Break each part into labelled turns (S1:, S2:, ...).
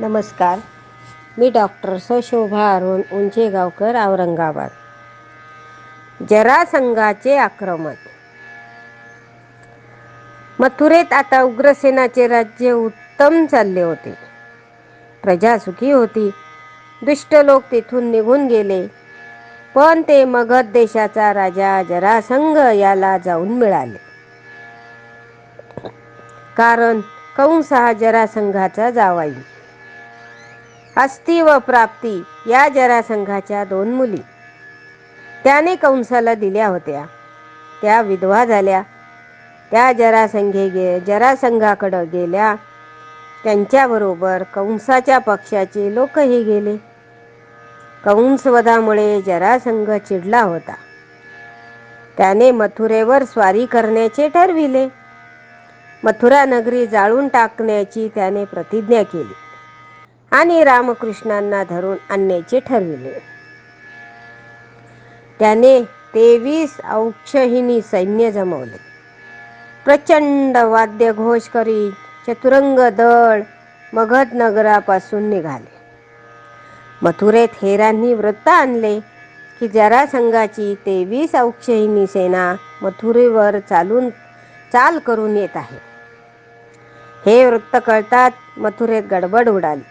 S1: नमस्कार. मी डॉक्टर सशोभा अरुण उंचेगावकर औरंगाबाद. जरासंघाचे आक्रमण. मथुरेत आता उग्रसेनाचे राज्य उत्तम चालले होते. प्रजा सुखी होती. दुष्ट लोक तेथून निघून गेले. पण ते मगध देशाचा राजा जरासंघ याला जाऊन मिळाले. कारण कंस हा जरासंघाचा जावाई. अस्ती व प्राप्ती या जरासंघाच्या दोन मुली. त्याने कंसाला दिल्या होत्या. त्या विधवा झाल्या. त्या जरासंघे गे जरासंघाकडं गेल्या. त्यांच्याबरोबर कंसाच्या पक्षाचे लोकही गेले. कंसवधामुळे जरासंघ चिडला होता. त्याने मथुरेवर स्वारी करण्याचे ठरविले. मथुरा नगरी जाळून टाकण्याची त्याने प्रतिज्ञा केली. आणि रामकृष्णांना धरून आणण्याचे ठरविले. त्याने तेवीस औक्षहिनी सैन्य जमवले. प्रचंड वाद्य घोष करी चतुरंग दळ मगध नगरापासून निघाले. मथुरेत हेरांनी वृत्त आणले की जरासंघाची तेवीस औक्षहिनी सेना मथुरेवर चालून चाल करून येत आहे. हे वृत्त कळतात मथुरेत गडबड उडाली.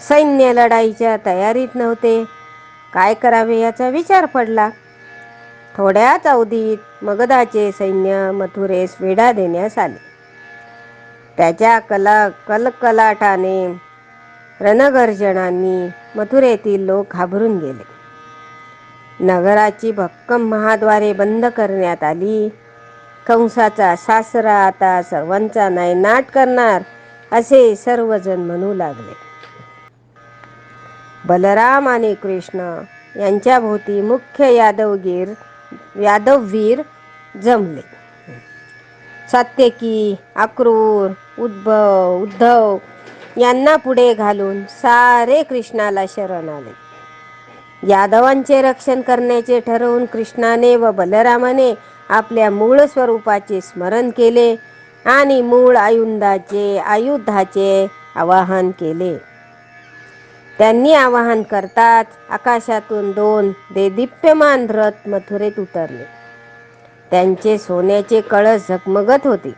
S1: सैन्य लढाईच्या तयारीत नव्हते. काय करावे याचा विचार पडला. थोड्याच अवधीत मगधाचे सैन्य मथुरेस वेढा देण्यास आले. त्याच्या कला कलकलाटाने रणगर्जनांनी मथुरेतील लोक घाबरून गेले. नगराची भक्कम महाद्वारे बंद करण्यात आली. कंसाचा सासरा आता सर्वांचा नायनाट करणार असे सर्वजण म्हणू लागले. बलराम आणि कृष्ण यांच्याभोवती मुख्य यादवगीर यादववीर जमले. सात्यकी अक्रूर उद्भव उद्धव यांना पुढे घालून सारे कृष्णाला शरण आले. यादवांचे रक्षण करण्याचे ठरवून कृष्णाने व बलरामाने आपल्या मूळ स्वरूपाचे स्मरण केले आणि मूळ आयुंदाचे आयुधाचे आवाहन केले. त्यांनी आवाहन करताच आकाशातून दोन देदीप्यमान रथ मथुरेत उतरले. त्यांचे सोन्याचे कळस झगमगत होते.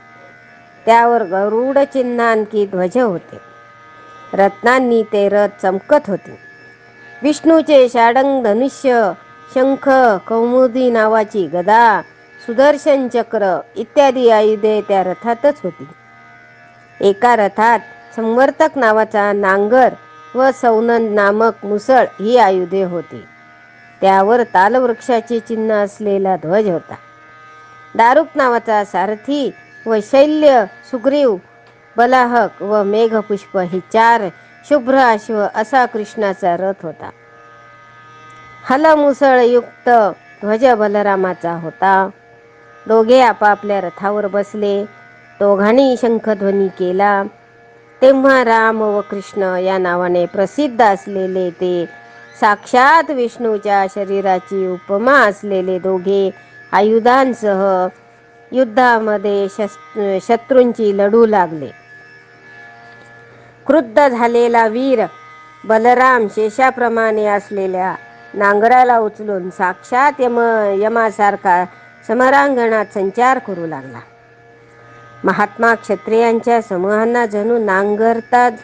S1: त्यावर गरुड चिन्हांकी ध्वज होते. रत्नांनी ते रथ चमकत होते. विष्णूचे शाडंग धनुष्य शंख कौमुदी नावाची गदा सुदर्शन चक्र इत्यादी आयुधे त्या रथातच होती. एका रथात संवर्तक नावाचा नांगर व सौनंद नामक मुसळ ही आयुधे होती. त्यावर तालवृक्षाचे चिन्ह असलेला ध्वज होता. दारुक नावाचा सारथी व शैल्य सुग्रीव बलाहक व मेघपुष्प ही चार शुभ्र अश्व असा कृष्णाचा रथ होता. हलमुसळयुक्त ध्वज बलरामाचा होता. दोघे आपापल्या रथावर बसले. दोघांनी शंखध्वनी केला. तेव्हा राम व कृष्ण या नावाने प्रसिद्ध असलेले ते साक्षात विष्णूच्या शरीराची उपमा असलेले दोघे आयुधांसह युद्धामध्ये शत्रूंची लढू लागले. क्रुद्ध झालेला वीर बलराम शेषाप्रमाणे असलेल्या नांगराला उचलून साक्षात यम यमासारखा समरांगणात संचार करू लागला. महात्मा क्षत्रियांच्या समूहांना जणू नांगरताच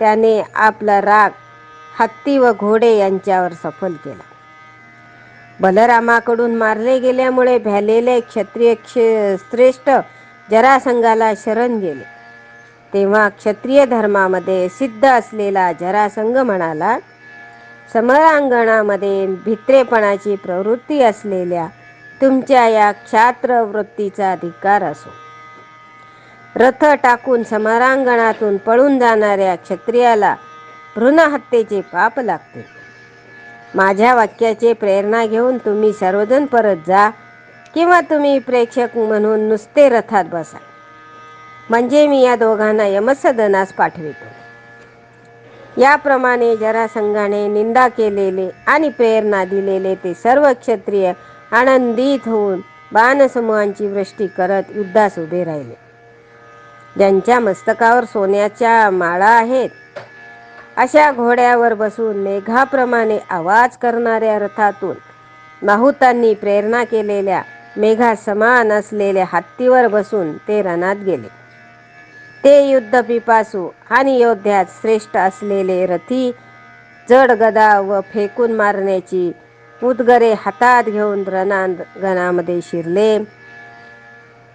S1: त्याने आपला राग हत्ती व घोडे यांच्यावर सफल केला. बलरामाकडून मारले गेल्यामुळे भ्यालेले क्षत्रिय श्रेष्ठ जरासंघाला शरण गेले. तेव्हा क्षत्रिय धर्मामध्ये सिद्ध असलेला जरासंघ म्हणाला समरांगणामध्ये भित्रेपणाची प्रवृत्ती असलेल्या तुमच्या या क्षात्र वृत्तीचा अधिकार असो. रथ टाकून समारांगणातून पळून जाणाऱ्या क्षत्रियाला भ्रूणहत्येचे पाप लागते. माझ्या वाक्याचे प्रेरणा घेऊन तुम्ही सर्वजण परत जा किंवा तुम्ही प्रेक्षक म्हणून नुसते रथात बसा. म्हणजे मी या दोघांना यमसदनास पाठवितो. याप्रमाणे जरासंघाने निंदा केलेले आणि प्रेरणा दिलेले ते सर्व क्षत्रिय आनंदित होऊन बाणसमूहांची वृष्टी करत युद्धास उभे राहिले. ज्यांच्या मस्तकावर सोन्याच्या माळा आहेत अशा घोड्यावर बसून मेघाप्रमाणे आवाज करणाऱ्या रथातून माहुतांनी प्रेरणा केलेल्या मेघा समान असलेल्या हत्तीवर बसून ते रणात गेले. ते युद्ध पिपासू आणि योद्ध्यात श्रेष्ठ असलेले रथी जड गदा व फेकून मारण्याची उदगरे हातात घेऊन रणांगणामध्ये शिरले.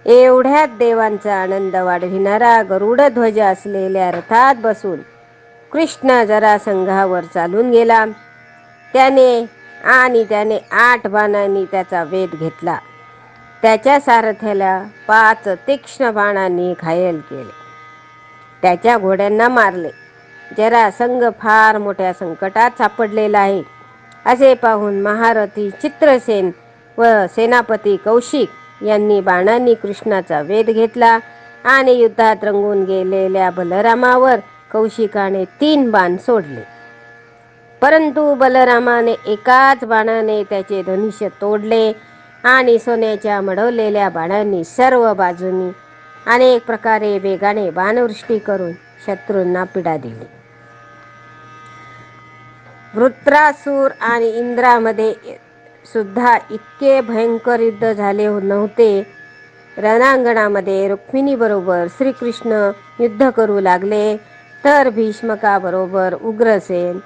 S1: एवढ्यात देवांचा आनंद वाढविणारा गरुडध्वज असलेल्या रथात बसून कृष्ण जरा संघावर चालून गेला. त्याने आणि त्याने आठ बाणांनी त्याचा वेध घेतला. त्याच्या सारथ्याला पाच तीक्ष्ण बाणांनी घायल केले. त्याच्या घोड्यांना मारले. जरा संघ फार मोठ्या संकटात सापडलेला आहे. असे पाहून महारथी चित्रसेन व सेनापती कौशिक यांनी बाणांनी कृष्णाचा वेध घेतला आणि युद्धात रंगून गेलेल्या बलरामावर कौशिकाने तीन बाण सोडले. परंतु बलरामाने एकाच बाणाने त्याचे धनुष्य तोडले आणि सोन्याच्या मडवलेल्या बाणांनी सर्व बाजूनी अनेक प्रकारे वेगाने बाणवृष्टी करून शत्रूंना पीडा दिली. वृत्रासूर आणि इंद्रामध्ये सुद्धा इतके भयंकर युद्ध झाले नव्हते. रणांगणामध्ये रुक्मिणीबरोबर श्रीकृष्ण युद्ध करू लागले तर भीष्मकाबरोबर उग्रसेन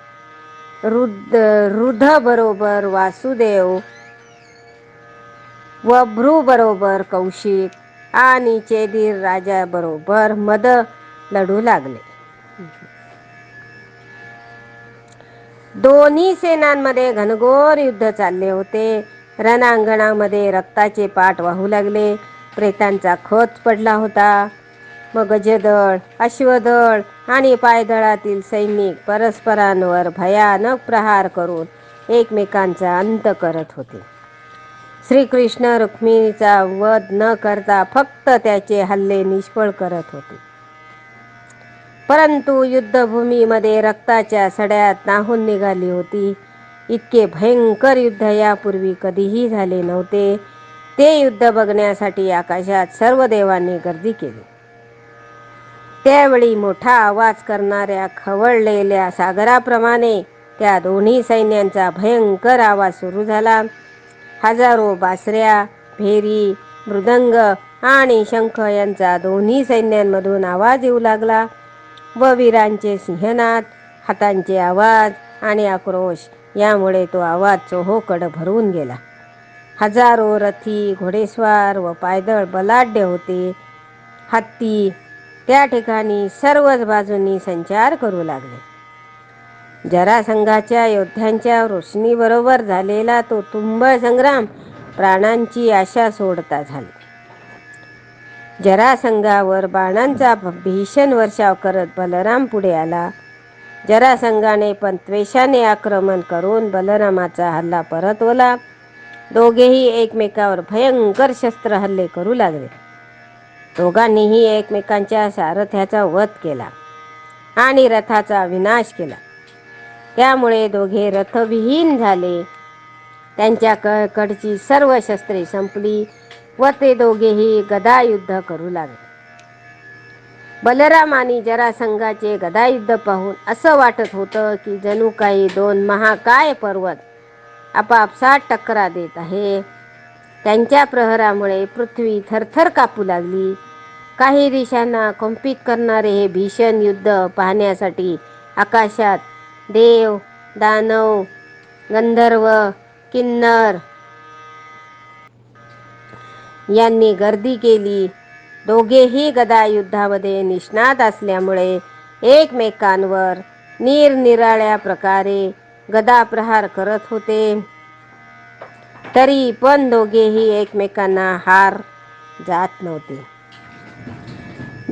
S1: रुद रुधबरोबर वासुदेव व बरोबर कौशिक आणि चेदीर राजाबरोबर मद लढू लागले. दोन्ही सेनांमध्ये घनघोर युद्ध चालले होते. रणांगणामध्ये रक्ताचे पाठ वाहू लागले. प्रेतांचा खच पडला होता. मग गजदळ अश्वदळ आणि पायदळातील सैनिक परस्परांवर भयानक प्रहार करून एकमेकांचा अंत करत होते. श्रीकृष्ण रुक्मिणीचा वध न करता फक्त त्याचे हल्ले निष्फळ करत होते. परंतु युद्धभूमीमध्ये रक्ताच्या सड्यात नाहून निघाली होती. इतके भयंकर युद्ध यापूर्वी कधीही झाले नव्हते. ते युद्ध बघण्यासाठी आकाशात सर्व देवांनी गर्दी केली. त्यावेळी मोठा आवाज करणाऱ्या खवळलेल्या सागराप्रमाणे त्या दोन्ही सैन्यांचा भयंकर आवाज सुरू झाला. हजारो बासऱ्या भेरी मृदंग आणि शंख यांचा दोन्ही सैन्यांमधून आवाज येऊ लागला. व वीरांचे सिंहनाद हातांचे आवाज आणि आक्रोश यामुळे तो आवाज चोहोकड भरून गेला. हजारो रथी घोडेस्वार व पायदळ बलाढ्य होते. हत्ती त्या ठिकाणी सर्वच बाजूंनी संचार करू लागले. जरासंघाच्या योद्ध्यांच्या रोशनीबरोबर झालेला तो तुंब संग्राम प्राणांची आशा सोडता झाली. जरासंघावर बाणांचा भीषण वर्षाव करत बलराम पुढे आला. जरासंघाने पण त्वेषाने आक्रमण करून बलरामाचा हल्ला परतवला. दोघेही एकमेकावर भयंकर शस्त्र हल्ले करू लागले. दोघांनीही एकमेकांच्या सारथ्याचा वध केला आणि रथाचा विनाश केला. त्यामुळे दोघे रथविहीन झाले. त्यांच्या कडची सर्व शस्त्रे संपली. व ते दोघेही गदायुद्ध करू लागले. बलराम आणि जरासंघाचे गदायुद्ध पाहून असं वाटत होतं की जणू काही दोन महाकाय पर्वत आपापसात टकरा देत आहे. त्यांच्या प्रहरामुळे पृथ्वी थरथर कापू लागली. काही दिशांना कंपित करणारे हे भीषण युद्ध पाहण्यासाठी आकाशात देव दानव गंधर्व किन्नर यांनी गर्दी केली. दोघेही गदा युद्धामध्ये निष्णात असल्यामुळे एकमेकांवर निरनिराळ्या प्रकारे गदा प्रहार करत होते. तरी पण दोघेही एकमेकांना हार जात नव्हते.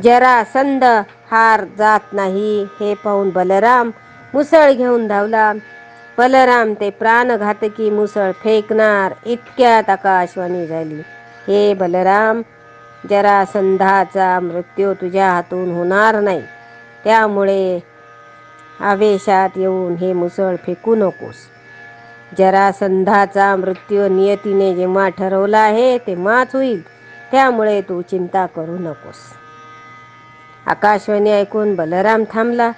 S1: जरा संद हार जात नाही हे पाहून बलराम मुसळ घेऊन धावला. बलराम ते प्राणघातकी मुसळ फेकणार इतक्यात आकाशवाणी झाली. हे बलराम जरासंधाचा मृत्यू तुझ्या हातून होणार नाही. त्यामुळे आवेशात येऊन हे मुसळ फेकू नकोस. जरासंधाचा मृत्यू नियतीने जेव्हा ठरवला आहे तेव्हाच होईल. त्यामुळे तू चिंता करू नकोस. आकाशवाणी ऐकून बलराम थांबला.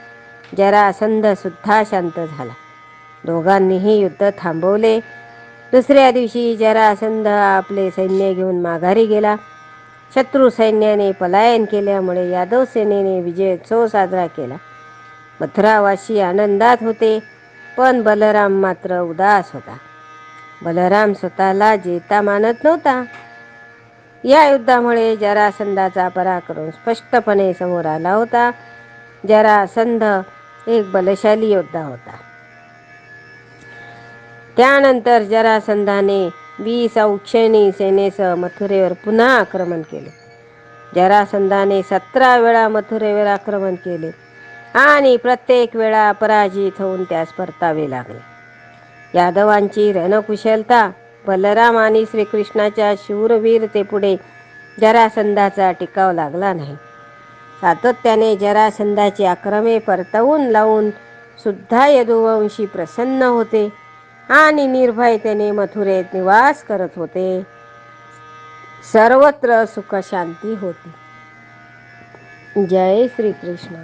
S1: जरासंध सुद्धा शांत झाला. दोघांनीही युद्ध थांबवले. दुसऱ्या दिवशी जरासंध आपले सैन्य घेऊन माघारी गेला. शत्रू सैन्याने पलायन केल्यामुळे यादव सेनेने विजयोत्सव साजरा केला. मथुरावासी आनंदात होते पण बलराम मात्र उदास होता. बलराम स्वतःला जेता मानत नव्हता. या युद्धामुळे जरासंधाचा पराक्रम स्पष्टपणे समोर आला होता. जरासंध एक बलशाली योद्धा होता. त्यानंतर जरासंधाने वीस औक्षणी सेनेसह मथुरेवर पुन्हा आक्रमण केले. जरासंधाने सतरा वेळा मथुरेवर आक्रमण केले आणि प्रत्येक वेळा पराजित होऊन त्यास परतावे लागले. यादवांची रणकुशलता बलराम आणि श्रीकृष्णाच्या शूरवीरतेपुढे जरासंधाचा टिकाव लागला नाही. सातत्याने जरासंधाची आक्रमे परतवून लावून सुद्धा यदुवंशी प्रसन्न होते. आणि निर्भयतेने मथुरेत निवास करत होते. सर्वत्र सुखशांती होती. जय श्रीकृष्ण.